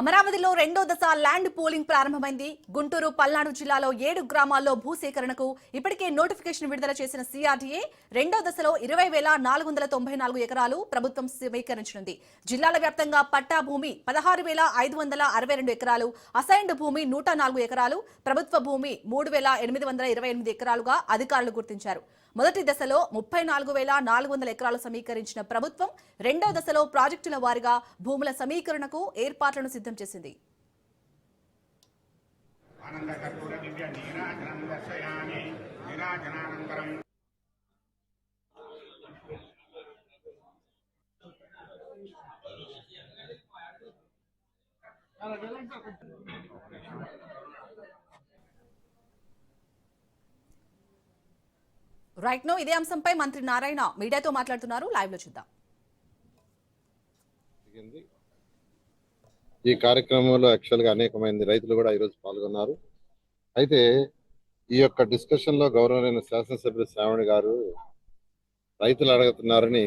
అమరావతిలో రెండో దశ ల్యాండ్ పోలింగ్ ప్రారంభమైంది. గుంటూరు పల్నాడు జిల్లాలో ఏడు గ్రామాల్లో భూసేకరణకు ఇప్పటికే నోటిఫికేషన్ విడుదల చేసిన సిఆర్డీఏ రెండో దశలో ఇరవై వేల నాలుగు వందల తొంభై నాలుగు ఎకరాలు ప్రభుత్వం స్వీకరించనుంది జిల్లాల వ్యాప్తంగా పట్టా భూమి పదహారు వేల ఐదు వందల అరవై రెండు ఎకరాలు అసైన్డ్ భూమి నూట నాలుగు ఎకరాలు ప్రభుత్వ భూమి మూడు వేల ఎనిమిది వందల ఇరవై ఎనిమిది ఎకరాలుగా అధికారులు గుర్తించారు. మొదటి దశలో ముప్పై నాలుగు వేల నాలుగు వందల ఎకరాలు సమీకరించిన ప్రభుత్వం రెండో దశలో ప్రాజెక్టుల వారీగా భూముల సమీకరణకు ఏర్పాట్లను సిద్ధం చేసింది. ఆనందకర్పూర రైట్ నో ఇదే అంశంపై మంత్రి నారాయణ మీడియాతో మాట్లాడుతున్నారు. లైవ్లో చూద్దాం. ఈ కార్యక్రమంలో యాక్చువల్గా గా అనేకమైంది రైతులు కూడా ఈరోజు పాల్గొన్నారు. అయితే ఈ యొక్క డిస్కషన్లో గౌరవమైన శాసనసభ్యులు శ్రావణి గారు రైతులు అడుగుతున్నారని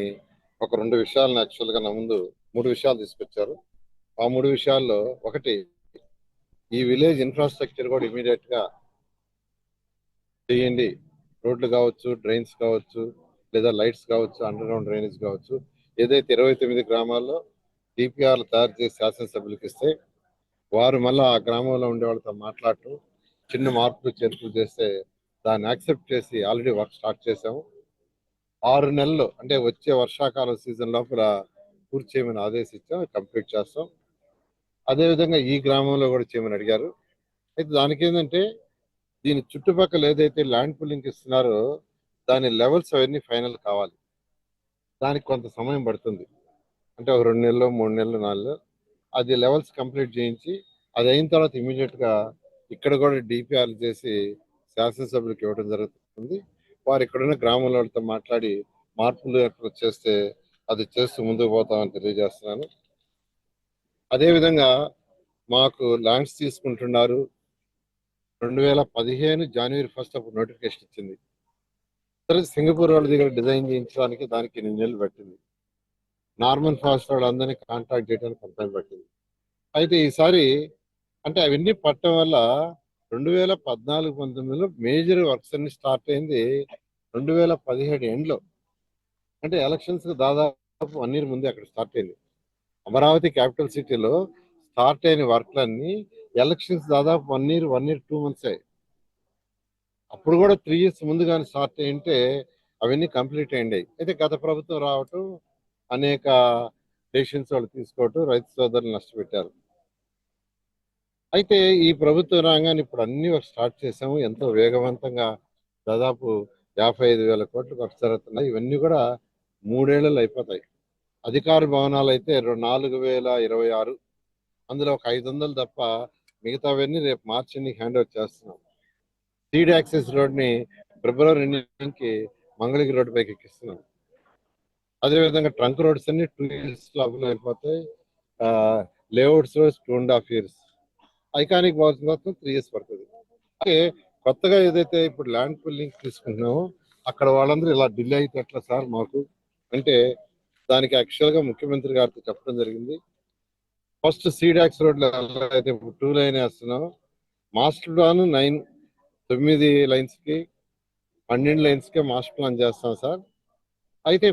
ఒక రెండు విషయాలను యాక్చువల్గా నా ముందు మూడు విషయాలు తీసుకొచ్చారు. ఆ మూడు విషయాల్లో ఒకటి ఈ విలేజ్ ఇన్ఫ్రాస్ట్రక్చర్ కూడా ఇమీడియట్గా చేయండి. రోడ్లు కావచ్చు డ్రైన్స్ కావచ్చు లేదా లైట్స్ కావచ్చు అండర్ గ్రౌండ్ డ్రైనేజ్ కావచ్చు ఏదైతే ఇరవై తొమ్మిది గ్రామాల్లో డిపిఆర్లు తయారు చేసి శాసనసభ్యులకు ఇస్తే వారు మళ్ళీ ఆ గ్రామంలో ఉండే వాళ్ళతో మాట్లాడటం చిన్న మార్పులు చేర్పులు చేస్తే దాన్ని యాక్సెప్ట్ చేసి ఆల్రెడీ వర్క్ స్టార్ట్ చేసాము ఆరు నెలలు అంటే వచ్చే వర్షాకాలం సీజన్ లోపల పూర్తి చేయమని ఆదేశించాం కంప్లీట్ చేస్తాం. అదేవిధంగా ఈ గ్రామంలో కూడా చేయమని అడిగారు. అయితే దానికి ఏంటంటే దీని చుట్టుపక్కల ఏదైతే ల్యాండ్ పుల్లింగ్ ఇస్తున్నారో దాని లెవెల్స్ అవన్నీ ఫైనల్ కావాలి. దానికి కొంత సమయం పడుతుంది. అంటే ఒక రెండు నెలలు మూడు నెలలు నాలుగు అది లెవెల్స్ కంప్లీట్ చేయించి అది అయిన తర్వాత ఇమీడియట్గా ఇక్కడ కూడా డిపిఆర్ చేసి శాసనసభ్యులకు ఇవ్వడం జరుగుతుంది. వారు ఇక్కడున్న గ్రామంలో వాళ్ళతో మాట్లాడి మార్పులు ఎక్కడ చేస్తే అది చేస్తూ ముందుకు పోతామని తెలియజేస్తున్నాను. అదేవిధంగా మాకు ల్యాండ్స్ తీసుకుంటున్నారు. రెండు వేల పదిహేను జనవరి ఫస్ట్ అప్పుడు నోటిఫికేషన్ ఇచ్చింది. తర్వాత సింగపూర్ వాళ్ళ దగ్గర డిజైన్ చేయించడానికి దానికి ఎన్ని నెలలు పట్టింది. నార్మల్ ఫాస్ట్ వాళ్ళు అందరినీ కాంటాక్ట్ చేయడానికి కొంత టైం పట్టింది. అయితే ఈసారి అంటే అవన్నీ పట్టడం వల్ల రెండు వేల పద్నాలుగు పంతొమ్మిదిలో మేజర్ వర్క్స్ అన్ని స్టార్ట్ అయింది రెండు వేల పదిహేడు ఎండ్లో. అంటే ఎలక్షన్స్ దాదాపు వన్ ఇయర్ ముందే అక్కడ స్టార్ట్ అయింది. అమరావతి క్యాపిటల్ సిటీలో స్టార్ట్ అయిన వర్క్లన్నీ ఎలక్షన్స్ దాదాపు one year one year two months అయ్యి అప్పుడు కూడా త్రీ ఇయర్స్ ముందుగానే స్టార్ట్ అయ్యింటే అవన్నీ కంప్లీట్ అయ్యాయి అయితే గత ప్రభుత్వం రావటం అనేక డెసిషన్స్ వాళ్ళు తీసుకోవటం రైతు సోదరులు నష్టపెట్టారు. అయితే ఈ ప్రభుత్వ రంగాన్ని ఇప్పుడు అన్ని స్టార్ట్ చేసాము. ఎంతో వేగవంతంగా దాదాపు యాభై ఐదు వేల కోట్లు ఖర్చు జరుగుతున్నాయి ఇవన్నీ కూడా మూడేళ్ళలో అయిపోతాయి. అధికార భవనాలు అయితే రెండు- నాలుగు వేల ఇరవై ఆరు. అందులో ఒక ఐదు వందలు తప్ప మిగతావన్నీ రేపు మార్చి హ్యాండ్ ఓవర్ చేస్తున్నాం. సీడ్ యాక్సెస్ రోడ్ని ఫిబ్రవరి రెండుకి మంగళగిరి రోడ్డు పైకి ఎక్కిస్తున్నాం. అదేవిధంగా ట్రంక్ రోడ్స్ అన్ని టూ ఇయర్స్ లోపల అయిపోతాయి. Layouts roads two and half years. Iconic box మొత్తం త్రీ ఇయర్స్ పడుతుంది. అలాగే కొత్తగా ఏదైతే ఇప్పుడు ల్యాండ్ పుల్లింగ్ తీసుకుంటున్నామో అక్కడ వాళ్ళందరూ ఇలా డిలే అయితే ఎట్లా సార్ మాకు? అంటే దానికి యాక్చువల్గా ముఖ్యమంత్రి గారితో చెప్పడం జరిగింది. ఫస్ట్ సీడాక్స్ రోడ్లో అయితే టూ లైన్ వేస్తున్నాం మాస్టర్ ప్లాన్ నైన్ తొమ్మిది లైన్స్కి పన్నెండు లైన్స్కి మాస్టర్ ప్లాన్ చేస్తాం సార్. అయితే